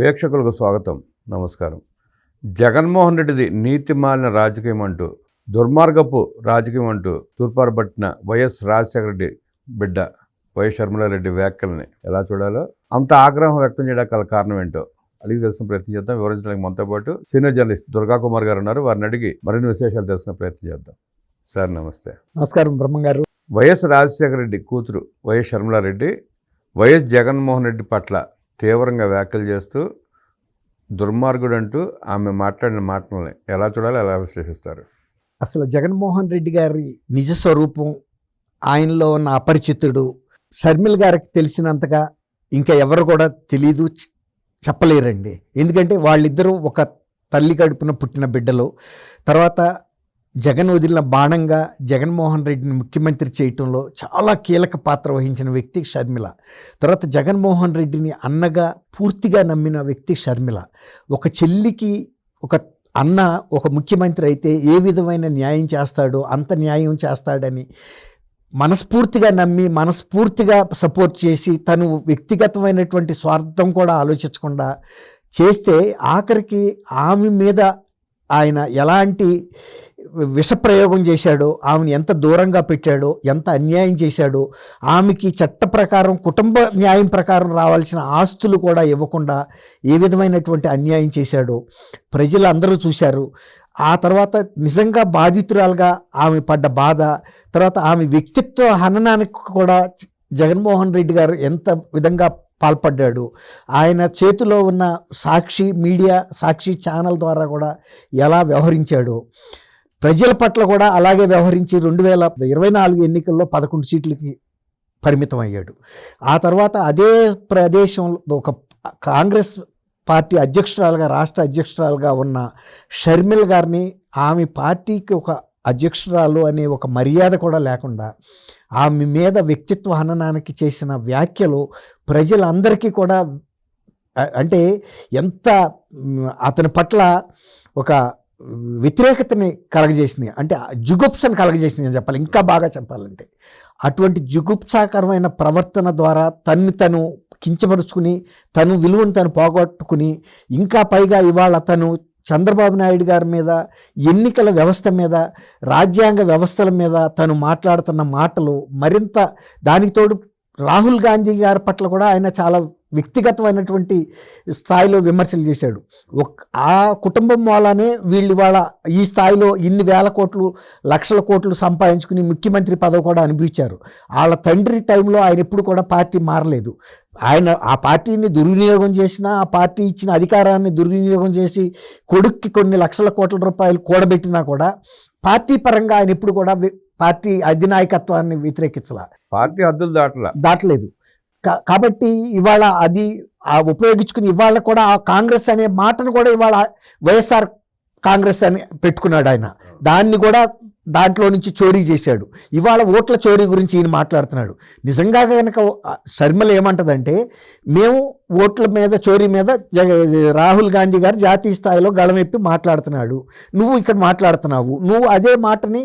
ప్రేక్షకులకు స్వాగతం. నమస్కారం. జగన్మోహన్ రెడ్డిది నీతి మాలిన రాజకీయం అంటూ దుర్మార్గపు రాజకీయం అంటూ తూర్పారబట్టిన వైఎస్ రాజశేఖర రెడ్డి బిడ్డ వైఎస్ షర్మిలారెడ్డి వ్యాఖ్యల్ని ఎలా చూడాలో అంత ఆగ్రహం వ్యక్తం చేయడానికి గల కారణం ఏంటో అడిగి తెలుసుకునే ప్రయత్నం చేద్దాం. వివరించడానికి మనతో పాటు సీనియర్ జర్నలిస్ట్ దుర్గా కుమార్ గారు ఉన్నారు. వారిని అడిగి మరిన్ని విశేషాలు తెలుసుకునే ప్రయత్నం చేద్దాం. సార్ నమస్తే. నమస్కారం బ్రహ్మం గారు. వైఎస్ రాజశేఖర రెడ్డి కూతురు వైఎస్ షర్మిలారెడ్డి వైఎస్ జగన్మోహన్ రెడ్డి పట్ల తీవ్రంగా వ్యాఖ్యలు చేస్తూ దుర్మార్గుడు అంటూ ఆమె మాట్లాడిన మాటలని ఎలా చూడాలో ఎలా విశ్లేషిస్తారు. అసలు జగన్మోహన్ రెడ్డి గారి నిజ స్వరూపం ఆయనలో ఉన్న అపరిచితుడు షర్మిల్ గారికి తెలిసినంతగా ఇంకా ఎవరు కూడా తెలీదు చెప్పలేరండి. ఎందుకంటే వాళ్ళిద్దరూ ఒక తల్లి కడుపున పుట్టిన బిడ్డలు. తర్వాత జగన్ వదిలిన బాణంగా జగన్మోహన్ రెడ్డిని ముఖ్యమంత్రి చేయటంలో చాలా కీలక పాత్ర వహించిన వ్యక్తి షర్మిల. తర్వాత జగన్మోహన్ రెడ్డిని అన్నగా పూర్తిగా నమ్మిన వ్యక్తి షర్మిల. ఒక చెల్లికి ఒక అన్న ఒక ముఖ్యమంత్రి అయితే ఏ విధమైన న్యాయం చేస్తాడో అంత న్యాయం చేస్తాడని మనస్ఫూర్తిగా నమ్మి మనస్ఫూర్తిగా సపోర్ట్ చేసి తను వ్యక్తిగతమైనటువంటి స్వార్థం కూడా ఆలోచించకుండా చేస్తే ఆఖరికి ఆమె మీద ఆయన ఎలాంటి విషప్రయోగం చేశాడో ఆమెను ఎంత దూరంగా పెట్టాడో ఎంత అన్యాయం చేశాడో ఆమెకి చట్ట ప్రకారం కుటుంబ న్యాయం ప్రకారం రావాల్సిన ఆస్తులు కూడా ఇవ్వకుండా ఏ విధమైనటువంటి అన్యాయం చేశాడో ప్రజలు అందరూ చూశారు. ఆ తర్వాత నిజంగా బాధితురాలుగా ఆమె పడ్డ బాధ తర్వాత ఆమె వ్యక్తిత్వ హననానికి కూడా జగన్మోహన్ రెడ్డి గారు ఎంత విధంగా పాల్పడ్డాడు. ఆయన చేతిలో ఉన్న సాక్షి మీడియా సాక్షి ఛానల్ ద్వారా కూడా ఎలా వ్యవహరించాడు. ప్రజల పట్ల కూడా అలాగే వ్యవహరించి రెండు వేల ఇరవై నాలుగు ఎన్నికల్లో పదకొండు సీట్లకి పరిమితం అయ్యాడు ఆ తర్వాత అదే ప్రదేశంలో ఒక కాంగ్రెస్ పార్టీ అధ్యక్షురాలుగా రాష్ట్ర అధ్యక్షురాలుగా ఉన్న షర్మిల్ గారిని ఆమె పార్టీకి ఒక అధ్యక్షురాలు అనే ఒక మర్యాద కూడా లేకుండా ఆమె మీద వ్యక్తిత్వ హననానికి చేసిన వ్యాఖ్యలు ప్రజలందరికీ కూడా అంటే ఎంత అతని పట్ల ఒక వ్యతిరేకతని కలగజేసింది. అంటే జుగుప్సను కలగజేసింది అని చెప్పాలి. ఇంకా బాగా చెప్పాలంటే. అటువంటి జుగుప్సాకరమైన ప్రవర్తన ద్వారా తన్ని తను కించపరుచుకుని తను విలువను తను పోగొట్టుకుని ఇంకా పైగా ఇవాళ తను చంద్రబాబు నాయుడు గారి మీద ఎన్నికల వ్యవస్థ మీద రాజ్యాంగ వ్యవస్థల మీద తను మాట్లాడుతున్న మాటలు మరింత దానికి తోడు రాహుల్ గాంధీ గారి పట్ల కూడా ఆయన చాలా వ్యక్తిగతమైనటువంటి స్థాయిలో విమర్శలు చేశాడు. ఒక ఆ కుటుంబం మూలానే వీళ్ళు ఇవాళ ఈ స్థాయిలో ఇన్ని వేల కోట్లు లక్షల కోట్లు సంపాదించుకుని ముఖ్యమంత్రి పదవి కూడా అనిపించారు వాళ్ళ తండ్రి టైంలో ఆయన ఎప్పుడు కూడా పార్టీ మారలేదు. ఆయన ఆ పార్టీని దుర్వినియోగం చేసినా ఆ పార్టీ ఇచ్చిన అధికారాన్ని దుర్వినియోగం చేసి కొడుక్కి కొన్ని లక్షల కోట్ల రూపాయలు కూడబెట్టినా కూడా పార్టీ పరంగా ఆయన ఎప్పుడు కూడా పార్టీ అధినాయకత్వాన్ని వ్యతిరేకించాల. పార్టీ హద్దులు దాటలా. దాటలేదు. కాబట్టి ఇవాళ అది ఉపయోగించుకుని ఇవాళ కూడా ఆ కాంగ్రెస్ అనే మాటను కూడా ఇవాళ వైఎస్ఆర్ కాంగ్రెస్ అని పెట్టుకున్నాడు ఆయన దాన్ని కూడా దాంట్లో నుంచి చోరీ చేశాడు. ఇవాళ ఓట్ల చోరీ గురించి ఈయన మాట్లాడుతున్నాడు. నిజంగా కనుక శర్మలు ఏమంటదంటే మేము ఓట్ల మీద చోరీ మీద జగ రాహుల్ గాంధీ గారు జాతీయ స్థాయిలో గళమెప్పి మాట్లాడుతున్నాడు. నువ్వు ఇక్కడ మాట్లాడుతున్నావు. నువ్వు అదే మాటని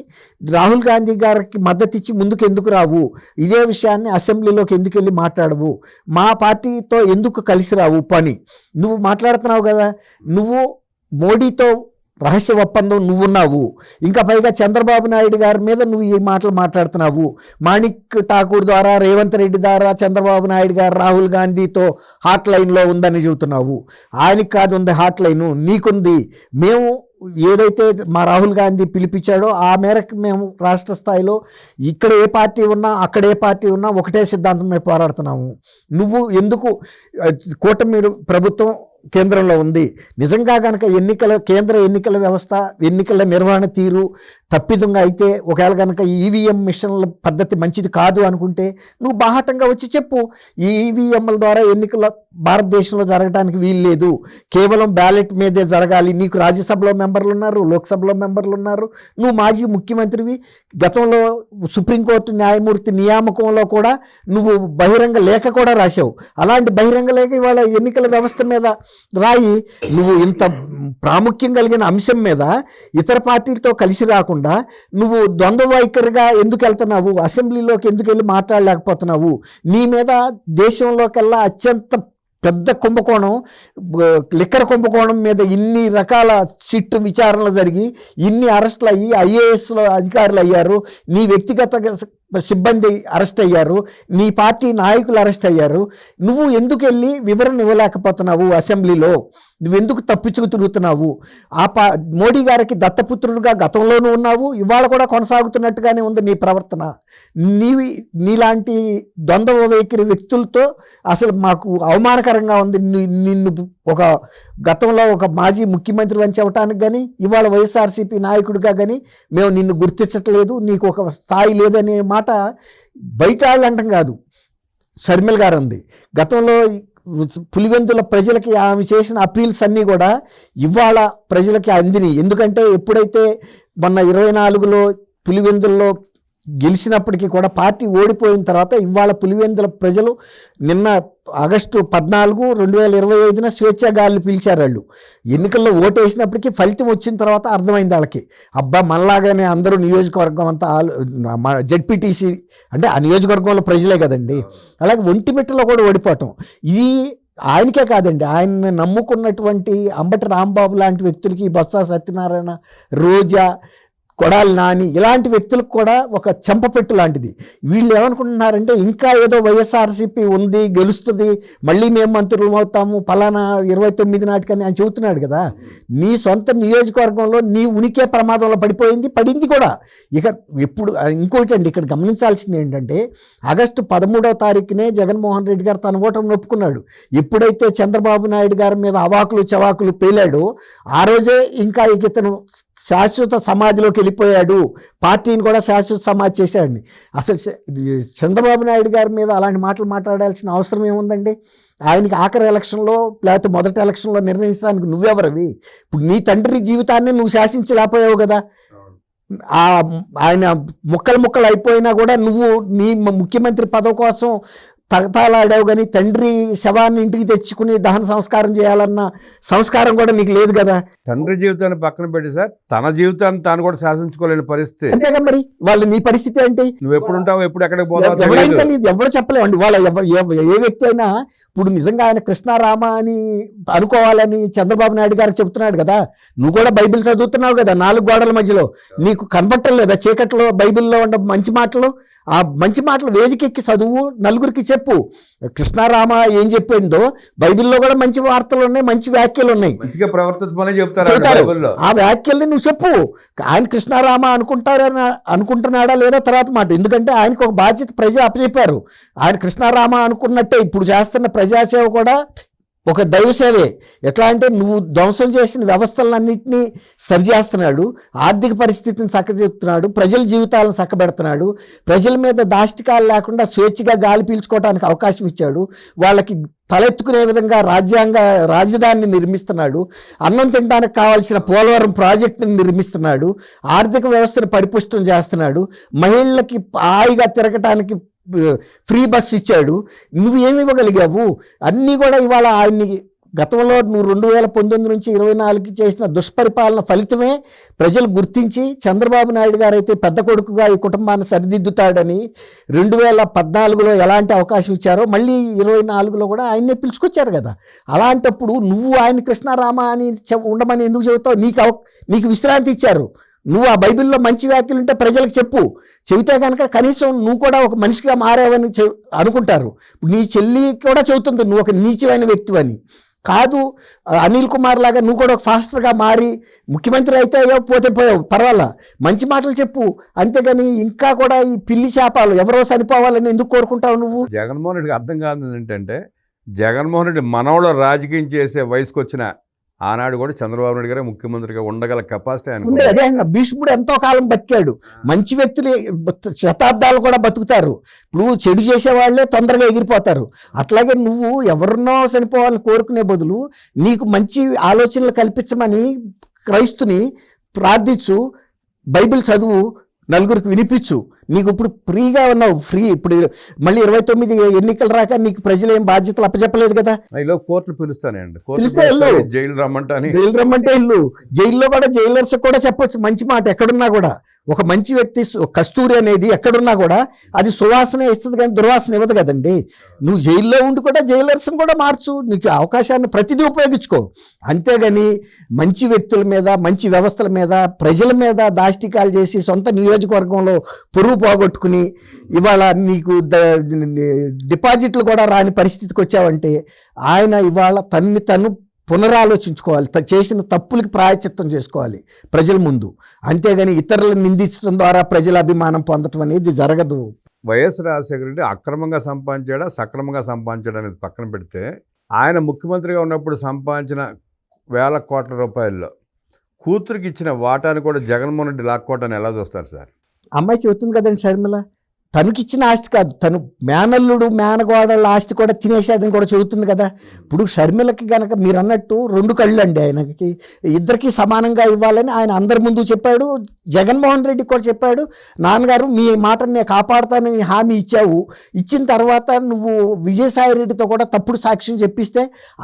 రాహుల్ గాంధీ గారికి మద్దతు ఇచ్చి ముందుకు ఎందుకు రావు? ఇదే విషయాన్ని అసెంబ్లీలోకి ఎందుకు వెళ్ళి మాట్లాడవు? మా పార్టీతో ఎందుకు కలిసి రావు? పని. నువ్వు మాట్లాడుతున్నావు కదా. నువ్వు మోడీతో రహస్య ఒప్పందం నువ్వున్నావు. ఇంకా పైగా చంద్రబాబు నాయుడు గారి మీద నువ్వు ఈ మాటలు మాట్లాడుతున్నావు. మాణిక్ ఠాకూర్ ద్వారా రేవంత్ రెడ్డి ద్వారా చంద్రబాబు నాయుడు గారు రాహుల్ గాంధీతో హాట్ లైన్లో ఉందని చెబుతున్నావు. ఆయనకి కాదు ఉంది హాట్ లైను నీకుంది. మేము ఏదైతే మా రాహుల్ గాంధీ పిలిపించాడో ఆ మేరకు మేము రాష్ట్ర స్థాయిలో ఇక్కడ ఏ పార్టీ ఉన్నా అక్కడ ఏ పార్టీ ఉన్నా ఒకటే సిద్ధాంతం మేము పోరాడుతున్నాము. నువ్వు ఎందుకు కూటమి ప్రభుత్వం కేంద్రంలో ఉంది. నిజంగా కనుక ఎన్నికల కేంద్ర ఎన్నికల వ్యవస్థ ఎన్నికల నిర్వహణ తీరు తప్పిదంగా అయితే ఒకవేళ కనుక ఈవీఎం మిషన్ల పద్ధతి మంచిది కాదు అనుకుంటే నువ్వు బాహటంగా వచ్చి చెప్పు. ఈ ఈవీఎంల ద్వారా ఎన్నికల భారతదేశంలో జరగడానికి వీలు లేదు కేవలం బ్యాలెట్ మీదే జరగాలి. నీకు రాజ్యసభలో మెంబర్లు ఉన్నారు లోక్సభలో మెంబర్లు ఉన్నారు నువ్వు మాజీ ముఖ్యమంత్రివి. గతంలో సుప్రీంకోర్టు న్యాయమూర్తి నియామకంలో కూడా నువ్వు బహిరంగ లేఖ కూడా రాశావు. అలాంటి బహిరంగ లేఖ ఇవాళ ఎన్నికల వ్యవస్థ మీద రాయి. నువ్వు ఇంత ప్రాముఖ్యం కలిగిన అంశం మీద ఇతర పార్టీలతో కలిసి రాకుండా నువ్వు ద్వంద్వ వైఖరిగా ఎందుకు వెళ్తున్నావు? అసెంబ్లీలోకి ఎందుకు వెళ్ళి మాట్లాడలేకపోతున్నావు? నీ మీద దేశంలోకెల్లా అత్యంత పెద్ద కుంభకోణం లిక్కర లిక్కర్ కుంభకోణం మీద ఇన్ని రకాల సిట్టు విచారణలు జరిగి ఇన్ని అరెస్టులు అయ్యి ఐఏఎస్లో అధికారులు అయ్యారు నీ వ్యక్తిగత సిబ్బంది అరెస్ట్ అయ్యారు. నీ పార్టీ నాయకులు అరెస్ట్ అయ్యారు. నువ్వు ఎందుకు వెళ్ళి వివరణ ఇవ్వలేకపోతున్నావు అసెంబ్లీలో? నువ్వెందుకు తప్పించుకు తిరుగుతున్నావు ఆ పా మోడీ గారికి దత్తపుత్రుడుగా గతంలోనూ ఉన్నావు. ఇవాళ కూడా కొనసాగుతున్నట్టుగానే ఉంది నీ ప్రవర్తన. నీవి నీలాంటి ద్వంద్వ వైఖరి వ్యక్తులతో అసలు మాకు అవమానకరంగా ఉంది. నిన్ను ఒక గతంలో ఒక మాజీ ముఖ్యమంత్రి వంచి చెప్పడానికి కానీ ఇవాళ వైఎస్ఆర్సీపీ నాయకుడిగా కానీ మేము నిన్ను గుర్తించట్లేదు. నీకు ఒక స్థాయి లేదనే మాట బయట వాళ్ళు అంటాం కాదు. షర్మిల్ గారు ఉంది గతంలో పులివెందుల ప్రజలకి ఆమె చేసిన అపీల్స్ అన్నీ కూడా ఇవాళ ప్రజలకి అందిని ఎందుకంటే ఎప్పుడైతే మొన్న ఇరవై నాలుగులో పులివెందుల్లో గెలిచినప్పటికీ కూడా పార్టీ ఓడిపోయిన తర్వాత ఇవాళ పులివెందుల ప్రజలు నిన్న ఆగస్టు పద్నాలుగు రెండు వేల ఇరవై ఐదున స్వేచ్ఛా పిలిచారు వాళ్ళు. ఎన్నికల్లో ఓటేసినప్పటికీ ఫలితం వచ్చిన తర్వాత అర్థమైంది వాళ్ళకి. అబ్బా మనలాగానే అందరూ నియోజకవర్గం అంతా జెడ్పీటీసీ అంటే ఆ నియోజకవర్గంలో ప్రజలే కదండి. అలాగే ఒంటిమిట్టలో కూడా ఓడిపోవటం. ఇది ఆయనకే కాదండి. ఆయన నమ్ముకున్నటువంటి అంబటి రాంబాబు లాంటి వ్యక్తులకి బొత్స సత్యనారాయణ రోజా కొడాలి నాని ఇలాంటి వ్యక్తులకు కూడా ఒక చెంపపెట్టు లాంటిది. వీళ్ళు ఏమనుకుంటున్నారంటే ఇంకా ఏదో వైఎస్ఆర్సీపీ ఉంది గెలుస్తుంది మళ్ళీ మేము మంత్రులు అవుతాము ఫలానా ఇరవై తొమ్మిది నాటికని ఆయన చెబుతున్నాడు కదా. నీ సొంత నియోజకవర్గంలో నీ ఉనికే ప్రమాదంలో పడిపోయింది పడింది కూడా. ఇక ఎప్పుడు ఇంకోటి అండి ఇక్కడ గమనించాల్సింది ఏంటంటే ఆగస్టు పదమూడవ తారీఖునే జగన్మోహన్ రెడ్డి గారు తన ఓటమి ఒప్పుకున్నాడు. ఎప్పుడైతే చంద్రబాబు నాయుడు గారి మీద అవాకులు చవాకులు పేలాడో ఆ రోజే ఇంకా ఇక ఇతను శాశ్వత సమాధిలోకి వెళ్ళిపోయాడు. పార్టీని కూడా శాశ్వత సమాధి చేశాడు అసలు చంద్రబాబు నాయుడు గారి మీద అలాంటి మాటలు మాట్లాడాల్సిన అవసరం ఏముందండి? ఆయనకి ఆఖరి ఎలక్షన్లో లేకపోతే మొదటి ఎలక్షన్లో నిర్ణయించడానికి నువ్వెవరవి? ఇప్పుడు నీ తండ్రి జీవితాన్ని నువ్వు శాసించలేకపోయావు కదా. ఆ ఆయన ముక్కలు ముక్కలు అయిపోయినా కూడా నువ్వు నీ ముఖ్యమంత్రి పదవి కోసం తగతాలాడావు కానీ తండ్రి శవాన్ని ఇంటికి తెచ్చుకుని దహన సంస్కారం చేయాలన్న సంస్కారం కూడా నీకు లేదు కదా? తండ్రి జీవితాన్ని పక్కన పెట్టి సార్ తన జీవితాన్ని తాను కూడా శాసించుకోలేని పరిస్థితి. అంతేగా మరి? వాళ్ళు నీ పరిస్థితి ఏంటి? నువ్వు ఎప్పుడు ఉంటావు ఎప్పుడు ఎక్కడికి పోతావు ఎవరైనా తెలియదు. ఎవరు చెప్పలేమండి వాళ్ళ ఏ వ్యక్తి అయినా ఇప్పుడు నిజంగా ఆయన కృష్ణారామ అని అనుకోవాలని చంద్రబాబు నాయుడు గారికి చెప్తున్నాడు కదా. నువ్వు కూడా బైబిల్ చదువుతున్నావు కదా నాలుగు గోడల మధ్యలో. నీకు కనబట్టలేదా చీకట్లో బైబిల్లో ఉన్న మంచి మాటలు? ఆ మంచి మాటలు వేదికెక్కి చదువు నలుగురికి చెప్పు. కృష్ణారామ ఏం చెప్పిందో? బైబిల్లో కూడా మంచి వార్తలు ఉన్నాయి మంచి వ్యాఖ్యలు ఉన్నాయి. చెప్తారు చెబుతారు. ఆ వ్యాఖ్యల్ని నువ్వు చెప్పు. ఆయన కృష్ణారామ అనుకుంటారని అనుకుంటున్నాడా లేదా తర్వాత మాట. ఎందుకంటే ఆయనకు ఒక బాధ్యత ప్రజలు అప్పచెప్పారు. ఆయన కృష్ణారామ అనుకున్నట్టే ఇప్పుడు చేస్తున్న ప్రజాసేవ కూడా ఒక దైవ సేవే ఎట్లా అంటే నువ్వు ధ్వంసం చేసిన వ్యవస్థలన్నింటినీ సరిచేస్తున్నాడు. ఆర్థిక పరిస్థితిని చక్కజెప్తున్నాడు ప్రజల జీవితాలను చక్కబెడుతున్నాడు. ప్రజల మీద దాష్టికాలు లేకుండా స్వేచ్ఛగా గాలి పీల్చుకోవడానికి అవకాశం ఇచ్చాడు. వాళ్ళకి తలెత్తుకునే విధంగా రాజ్యాంగ రాజధానిని నిర్మిస్తున్నాడు. అన్నం తినడానికి కావాల్సిన పోలవరం ప్రాజెక్టుని నిర్మిస్తున్నాడు. ఆర్థిక వ్యవస్థను పరిపుష్టం చేస్తున్నాడు. మహిళలకి హాయిగా తిరగటానికి ఫ్రీ బస్ ఇచ్చాడు. నువ్వు ఏమి ఇవ్వగలిగావు? అన్నీ కూడా ఇవాళ ఆయన్ని గతంలో నువ్వు రెండు వేల పంతొమ్మిది నుంచి ఇరవై నాలుగుకి చేసిన దుష్పరిపాలన ఫలితమే ప్రజలు గుర్తించి చంద్రబాబు నాయుడు గారు అయితే పెద్ద కొడుకుగా ఈ కుటుంబాన్ని సరిదిద్దుతాడని రెండు వేల పద్నాలుగులో ఎలాంటి అవకాశం ఇచ్చారో మళ్ళీ ఇరవై నాలుగులో కూడా ఆయన్నే పిలుచుకొచ్చారు కదా. అలాంటప్పుడు నువ్వు ఆయన కృష్ణారామ అని చెప్- ఉండమని ఎందుకు చెబుతావు? నీకు అవ నీకు విశ్రాంతి ఇచ్చారు. నువ్వు ఆ బైబిల్లో మంచి వ్యాఖ్యలు ఉంటే ప్రజలకు చెప్పు. చెబితే కనుక కనీసం నువ్వు కూడా ఒక మనిషిగా మారావని అనుకుంటారు. నీ చెల్లి కూడా చెబుతుంది నువ్వు ఒక నీచమైన వ్యక్తివని కాదు అనిల్ కుమార్ లాగా నువ్వు కూడా ఒక ఫాస్టర్గా మారి ముఖ్యమంత్రి అయితే అయ్యావు పోతే పోయావు పర్వాలా? మంచి మాటలు చెప్పు. అంతేగాని ఇంకా కూడా ఈ పిల్లి చేపాలు ఎవరో చనిపోవాలని ఎందుకు కోరుకుంటావు నువ్వు? జగన్మోహన్ రెడ్డికి అర్థం కాదు ఏంటంటే జగన్మోహన్ రెడ్డి మనవడు రాజకీయం చేసే వయసుకు వచ్చిన ఆనాడు కూడా చంద్రబాబు నాయుడు గారే ముఖ్యమంత్రిగా ఉండగల కెపాసిటీ ఉంది. ఆయన అదే అన్న భీష్ముడు ఎంతో కాలం బతికాడు. మంచి వ్యక్తులు శతాబ్దాలు కూడా బతుకుతారు. ఇప్పుడు చెడు చేసే వాళ్ళే తొందరగా ఎగిరిపోతారు. అట్లాగే నువ్వు ఎవరినో చనిపోవాలని కోరుకునే బదులు నీకు మంచి ఆలోచనలు కల్పించమని క్రైస్తుని ప్రార్థించు బైబిల్ చదువు నలుగురికి వినిపించు. నీకు ఇప్పుడు ఫ్రీగా ఉన్నావు ఫ్రీ. ఇప్పుడు మళ్ళీ ఇరవై తొమ్మిది ఎన్నికలు రాక నీకు ప్రజలు ఏం బాధ్యతలు అప్పచెప్పలేదు కదా? కోర్టులు పిలుస్తానండి. పిలిస్తే. జైలు రమ్మంటా అని జైలు రమ్మంటే ఇల్లు జైల్లో కూడా జైలర్స్ కూడా చెప్పొచ్చు మంచి మాట ఎక్కడున్నా కూడా. ఒక మంచి వ్యక్తి కస్తూరి అనేది ఎక్కడున్నా కూడా అది సువాసన ఇస్తుంది కానీ దుర్వాసన ఇవ్వదు కదండి. నువ్వు జైల్లో ఉండి కూడా జైలర్స్ని కూడా మార్చు. నీకు అవకాశాన్ని ప్రతిదీ ఉపయోగించుకో. అంతేగాని మంచి వ్యక్తుల మీద మంచి వ్యవస్థల మీద ప్రజల మీద దాష్టికాలు చేసి సొంత నియోజకవర్గంలో పొరుగు పోగొట్టుకుని ఇవాళ నీకు డిపాజిట్లు కూడా రాని పరిస్థితికి వచ్చావంటే ఆయన ఇవాళ తన్ని తను పునరాలోచించుకోవాలి. త- చేసిన తప్పులకి ప్రాయచిత్తం చేసుకోవాలి ప్రజల ముందు. అంతేగాని ఇతరులను నిందించడం ద్వారా ప్రజల అభిమానం పొందటం అనేది జరగదు. వైఎస్ రాజశేఖర రెడ్డి అక్రమంగా సంపాదించాడా సక్రమంగా సంపాదించాడా అనేది పక్కన పెడితే ఆయన ముఖ్యమంత్రిగా ఉన్నప్పుడు సంపాదించిన వేల కోట్ల రూపాయల్లో కూతురికి ఇచ్చిన వాటాను కూడా జగన్మోహన్ రెడ్డి లాక్కోవటాన్ని ఎలా చూస్తారు సార్? అమ్మాయి చెబుతుంది కదండి షర్మిల? తనకిచ్చిన ఆస్తి కాదు. తను మేనల్లుడు మేనగోడల ఆస్తి కూడా తినేశాడని కూడా చెబుతుంది కదా. ఇప్పుడు షర్మిలకి గనక మీరు అన్నట్టు రెండు కళ్ళు అండి ఆయనకి. ఇద్దరికి సమానంగా ఇవ్వాలని ఆయన అందరి ముందు చెప్పాడు. జగన్మోహన్ రెడ్డి కూడా చెప్పాడు. నాన్నగారు మీ మాటను నేను కాపాడుతానని హామీ ఇచ్చావు. ఇచ్చిన తర్వాత నువ్వు విజయసాయి రెడ్డితో కూడా తప్పుడు సాక్ష్యం చెప్పిస్తే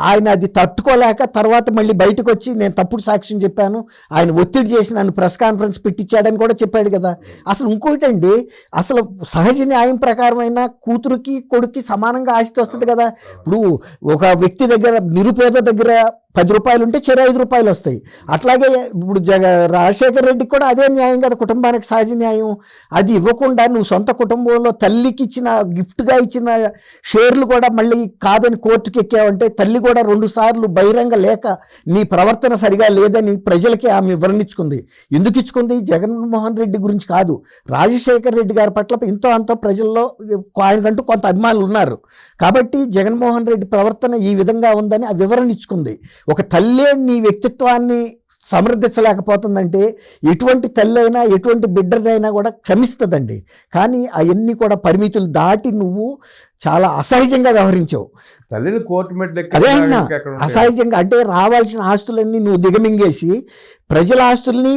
ఆయన అది తట్టుకోలేక తర్వాత మళ్ళీ బయటకు వచ్చి నేను తప్పుడు సాక్ష్యం చెప్పాను. ఆయన ఒత్తిడి చేసి నన్ను ప్రెస్ కాన్ఫరెన్స్ పెట్టించాడని కూడా చెప్పాడు కదా. అసలు ఇంకోటండి అసలు సహజ న్యాయం ప్రకారమైన కూతురుకి కొడుక్కి సమానంగా ఆస్తి వస్తుంది కదా. ఇప్పుడు ఒక వ్యక్తి దగ్గర నిరుపేద దగ్గర పది రూపాయలు ఉంటే చెరు ఐదు రూపాయలు వస్తాయి అట్లాగే ఇప్పుడు జగ రాజశేఖర రెడ్డికి కూడా అదే న్యాయం కదా కుటుంబానికి సహజ న్యాయం. అది ఇవ్వకుండా నువ్వు సొంత కుటుంబంలో తల్లికి ఇచ్చిన గిఫ్ట్గా ఇచ్చిన షేర్లు కూడా మళ్ళీ కాదని కోర్టుకి ఎక్కావంటే తల్లి కూడా రెండు సార్లు బహిరంగ లేక నీ ప్రవర్తన సరిగా లేదని ప్రజలకి ఆమె వివరణించుకుంది ఎందుకు ఇచ్చుకుంది? జగన్మోహన్ రెడ్డి గురించి కాదు. రాజశేఖర రెడ్డి గారి పట్ల ఎంతో అంతో ప్రజల్లో ఆయనకంటూ కొంత అభిమానులు ఉన్నారు కాబట్టి జగన్మోహన్ రెడ్డి ప్రవర్తన ఈ విధంగా ఉందని ఆ వివరణ ఇచ్చుకుంది. ఒక తల్లే నీ వ్యక్తిత్వాన్ని సమర్థించలేకపోతుందంటే ఎటువంటి తల్లి అయినా ఎటువంటి బిడ్డనైనా కూడా క్షమిస్తుందండి కానీ అవన్నీ కూడా పరిమితులు దాటి నువ్వు చాలా అసహజంగా వ్యవహరించావు తల్లిని కోర్టు అదే? అసహజంగా అంటే రావాల్సిన ఆస్తులన్నీ నువ్వు దిగమింగేసి ప్రజల ఆస్తుల్ని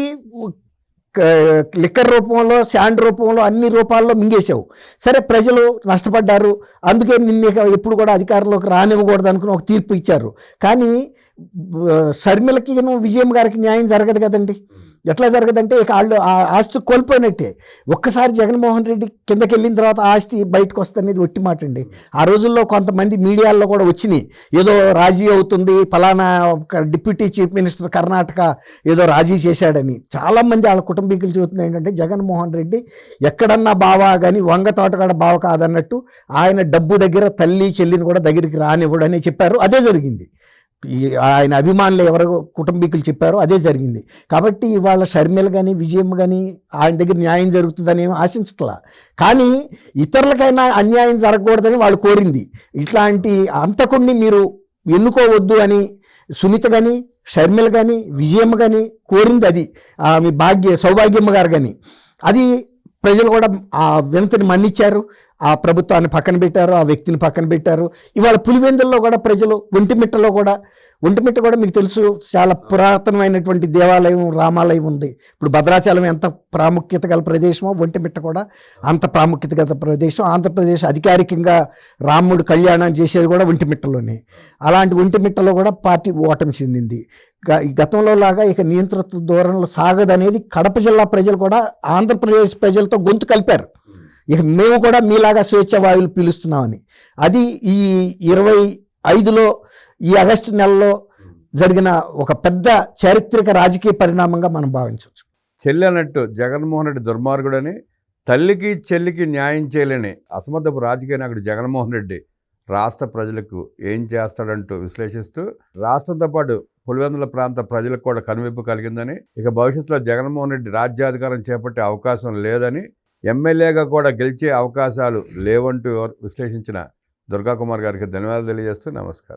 లిక్కర్ రూపంలో శాండ్ రూపంలో అన్ని రూపాల్లో మింగేశావు. సరే ప్రజలు నష్టపడ్డారు. అందుకే నిన్ను ఎప్పుడు కూడా అధికారంలోకి రానివ్వకూడదు అనుకుని ఒక తీర్పు ఇచ్చారు. కానీ షర్మిలకి విజయం గారికి న్యాయం జరగదు కదండి. ఎట్లా జరగదంటే ఇక వాళ్ళు ఆ ఆస్తి కోల్పోయినట్టే. ఒక్కసారి జగన్మోహన్ రెడ్డి కిందకి వెళ్ళిన తర్వాత ఆస్తి బయటకు వస్తుంది ఒట్టి మాట అండి ఆ రోజుల్లో కొంతమంది మీడియాల్లో కూడా వచ్చినాయి. ఏదో రాజీ అవుతుంది ఫలానా ఒక డిప్యూటీ చీఫ్ మినిస్టర్ కర్ణాటక ఏదో రాజీ చేశాడని. చాలామంది వాళ్ళ కుటుంబీకులు చెబుతుంది ఏంటంటే జగన్మోహన్ రెడ్డి ఎక్కడన్నా బావా కానీ వంగ తోటగాడ బావ కాదన్నట్టు ఆయన డబ్బు దగ్గర తల్లి చెల్లిని కూడా దగ్గరికి రానివ్వడని చెప్పారు. అదే జరిగింది. ఆయన అభిమానులు ఎవరు కుటుంబీకులు చెప్పారో అదే జరిగింది. కాబట్టి ఇవాళ షర్మిల కానీ విజయం కానీ ఆయన దగ్గర న్యాయం జరుగుతుందని ఆశించట్లా. కానీ ఇతరులకైనా అన్యాయం జరగకూడదని వాళ్ళు కోరింది. ఇట్లాంటి అంతకుడిని మీరు ఎన్నుకోవద్దు అని సునీత కానీ షర్మిల కానీ విజయమ్మ కానీ కోరింది అది. మీ భాగ్య సౌభాగ్యమ్మ గారు కానీ అది ప్రజలు కూడా ఆ వినతిని మన్నిచ్చారు ఆ ప్రభుత్వాన్ని పక్కన పెట్టారు ఆ వ్యక్తిని పక్కన పెట్టారు. ఇవాళ పులివెందుల్లో కూడా ప్రజలు ఒంటిమిట్టలో కూడా ఒంటిమిట్ట కూడా మీకు తెలుసు చాలా పురాతనమైనటువంటి దేవాలయం రామాలయం ఉంది. ఇప్పుడు భద్రాచలం ఎంత ప్రాముఖ్యత గల ప్రదేశమో ఒంటిమిట్ట కూడా అంత ప్రాముఖ్యత గల ప్రదేశం. ఆంధ్రప్రదేశ్ అధికారికంగా రాముడు కళ్యాణం చేసేది కూడా ఒంటిమిట్టలోనే అలాంటి ఒంటిమిట్టలో కూడా పార్టీ ఓటమి చెందింది. గ- ఈ గతంలో లాగా ఇక నియంత్రిత దూరంలో సాగదనేది కడప జిల్లా ప్రజలు కూడా ఆంధ్రప్రదేశ్ ప్రజలతో గొంతు కలిపారు. ఇక మేము కూడా మీలాగా స్వేచ్ఛ వాయువులు పీలుస్తున్నామని. అది ఈ ఇరవై ఐదులో ఈ ఆగస్టు నెలలో జరిగిన ఒక పెద్ద చారిత్రక రాజకీయ పరిణామంగా మనం భావించవచ్చు. చెల్లి అన్నట్టు జగన్మోహన్ రెడ్డి దుర్మార్గుడని తల్లికి చెల్లికి న్యాయం చేయలేని అసమర్థపు రాజకీయ నాయకుడు జగన్మోహన్ రెడ్డి రాష్ట్ర ప్రజలకు ఏం చేస్తాడంటూ విశ్లేషిస్తూ రాష్ట్రంతో పాటు పులివెందుల ప్రాంత ప్రజలకు కూడా కనువిప్పు కలిగిందని ఇక భవిష్యత్తులో జగన్మోహన్ రెడ్డి రాజ్యాధికారం చేపట్టే అవకాశం లేదని ఎమ్మెల్యేగా కూడా గెలిచే అవకాశాలు లేవంటూ విశ్లేషించిన దుర్గాకుమార్ గారికి ధన్యవాదాలు తెలియజేస్తూ నమస్కారం.